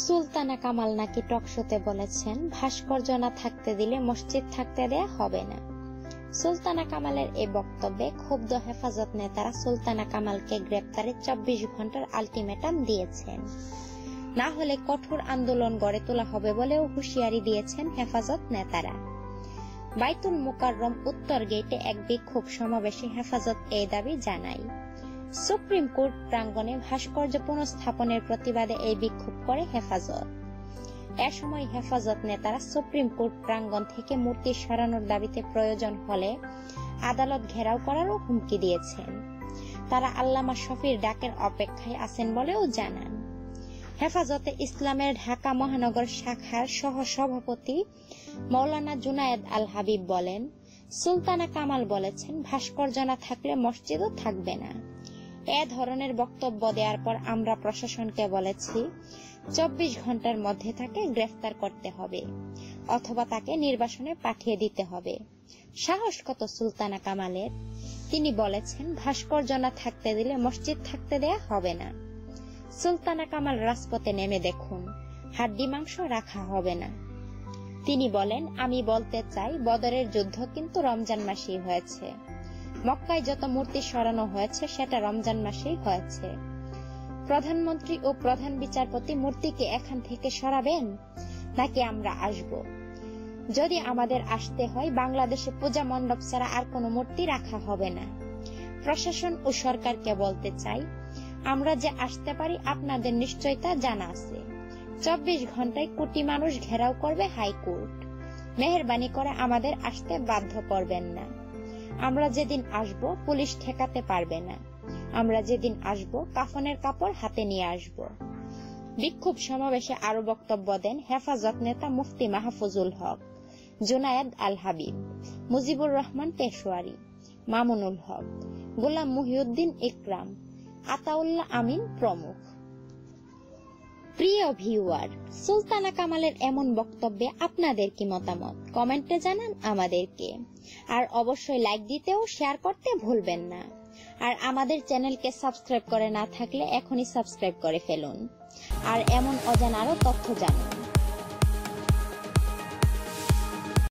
সুলতানা কামাল নাকি টকশোতে বলেছেন ভাস্কর্য না থাকতে দিলে মসজিদ থাকতে দেয়া হবে না। সুলতানা কামালের এই বক্তব্যে ক্ষুব্ধ হেফাজত নেতারা সুলতানা কামালকে গ্রেপ্তারে চব্বিশ ঘণ্টার আলটিমেটাম দিয়েছেন। না হলে কঠোর আন্দোলন গড়ে তোলা হবে বলেও হুঁশিয়ারি দিয়েছেন হেফাজত নেতারা। বাইতুল মুকাররম উত্তর গেটে এক বিক্ষোভ সমাবেশে হেফাজত এই দাবি জানায়। সুপ্রিম কোর্ট প্রাঙ্গণে ভাস্কর্য পুনঃস্থাপনের প্রতিবাদে এই বিক্ষোভ করে হেফাজত। এ সময় হেফাজত নেতারা সুপ্রিম কোর্ট প্রাঙ্গণ থেকে মূর্তি সরানোর দাবিতে প্রয়োজন হলে আদালত ঘেরাও করারও হুমকি দিয়েছেন। তারা আল্লামা শফির ডাকের অপেক্ষায় আছেন বলেও জানান। হেফাজতে ইসলামের ঢাকা মহানগর শাখার সহ সভাপতি মৌলানা জুনায়েদ আল হাবিব বলেন, সুলতানা কামাল বলেছেন, ভাস্কর্য না থাকলে মসজিদও থাকবে না। এ ধরনের বক্তব্য দেওয়ার পর আমরা প্রশাসনকে বলেছি, চব্বিশ ঘণ্টার মধ্যে তাকে গ্রেফতার করতে হবে অথবা তাকে নির্বাসনে পাঠিয়ে দিতে হবে। সাহস কত সুলতানা কামালের? তিনি বলেছেন ভাস্কর্য না থাকতে দিলে মসজিদ থাকতে দেয়া হবে না। সুলতানা কামাল রাজপথে নেমে দেখুন, হাড্ডি মাংস রাখা হবে না। তিনি বলেন, আমি বলতে চাই, বদরের যুদ্ধ কিন্তু রমজান মাসেই হয়েছে। মক্কায় যত মূর্তি সরানো হয়েছে, সেটা রমজান মাসেই হয়েছে। প্রধানমন্ত্রী ও প্রধান বিচারপতি মূর্তিকে এখান থেকে সরাবেন? নাকি আমরা আসব? যদি আমাদের আসতে হয়, বাংলাদেশে পূজা মণ্ডপ ছাড়া আর কোনো মূর্তি রাখা হবে না। প্রশাসন ও সরকারকে বলতে চাই, আমরা যে আসতে পারি, আপনাদের নিশ্চয়তা জানা আছে। চব্বিশ ঘন্টায় কোটি মানুষ ঘেরাও করবে হাইকোর্ট। মেহরবানি করে আমাদের আসতে বাধ্য করবেন না। আমরা যেদিন আসব, পুলিশ ঠেকাতে পারবে না। আমরা যেদিন আসব, কাফনের কাপড় হাতে নিয়ে আসব। বিক্ষোভ সমাবেশে আরও বক্তব্য দেন হেফাজত নেতা মুফতি মাহফুজুল হক, জুনায়েদ আল হাবিব, মুজিবুর রহমান পেশোয়ারি মামুনুল হক, গোলাম মুহিউদ্দিন ইকরাম, আতাউল্লাহ আমিন প্রমুখ। প্রিয় ভিউয়ার, সুলতানা কামালের এমন বক্তব্যে আপনাদের কি মতামত কমেন্টে জানান আমাদেরকে। আর অবশ্যই লাইক দিতেও শেয়ার করতে ভুলবেন না। আর আমাদের চ্যানেলকে সাবস্ক্রাইব করে না থাকলে এখনই সাবস্ক্রাইব করে ফেলুন। আর এমন অজানা আরও তথ্য জানুন।